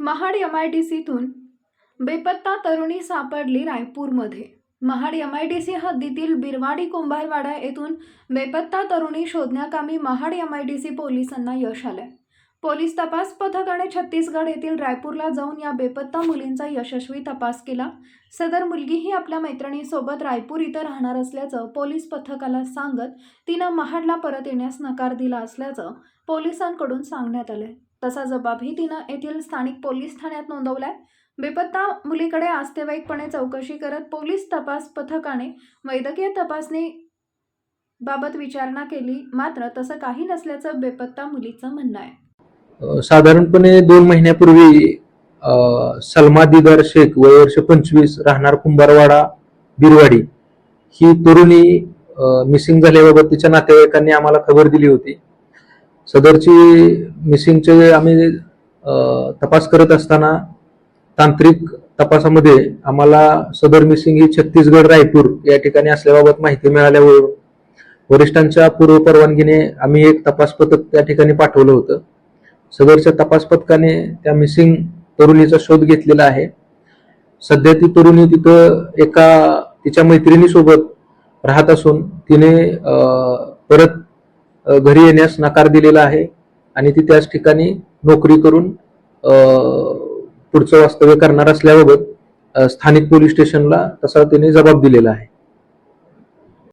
Mahad M I D सीतून बेपत्ता तरुणी सापडली रायपूरमध्ये. Mahad M I D C हद्दीतील बिरवाडी कुंभारवाडा येथून बेपत्ता तरुणी शोधण्याकामी Mahad M I D C पोलिसांना यश आलंय. पोलीस तपास पथकाने छत्तीसगड येथील रायपूरला जाऊन या बेपत्ता मुलींचा यशस्वी तपास केला. सदर मुलगीही आपल्या मैत्रिणीसोबत रायपूर इथं राहणार असल्याचं पोलीस पथकाला सांगत तिनं महाडला परत येण्यास नकार दिला असल्याचं पोलिसांकडून सांगण्यात आलंय. तसा जबाबही तिनं येथील स्थानिक पोलीस ठाण्यात नोंदवलाय. बेपत्ता मुलीकडे आस्तेवाईकपणे चौकशी करत पोलीस तपास पथकाने वैद्यकीय तपासणी बाबत विचारणा केली. मात्र तसं काही नसल्याचं बेपत्ता मुलीचं म्हणणं आहे. साधारणपणे दोन महिन्यापूर्वी सलमा दिदार शेख वय वर्ष पंचवीस राहणार कुंभारवाडा बिरवाडी. ही तरुणी मिसिंग झाल्याबाबत तिच्या नातेवाईकांनी आम्हाला खबर दिली होती. सदरची मिसिंगचे आम्ही तपास करत असताना तांत्रिक तपासामध्ये आम्हाला सदर मिसिंग ही छत्तीसगड रायपूर या ठिकाणी असल्याबाबत माहिती मिळाल्यावर वरिष्ठांच्या पूर्व परवानगीने आम्ही एक तपास पथक त्या ठिकाणी पाठवलं होतं. सदरच्या तपास पथकाने त्या मिसिंग तरुणीचा शोध घेतलेला आहे. सध्या ती तरुणी तिथं एका तिच्या मैत्रिणीसोबत राहत असून तिने परत घरी येण्यास नकार दिलेला आहे आणि ती त्याच ठिकाणी नोकरी करून पुढचं वास्तव्य करणार असल्याबाबत स्थानिक पोलीस स्टेशनला तसा तिने जबाब दिलेला आहे.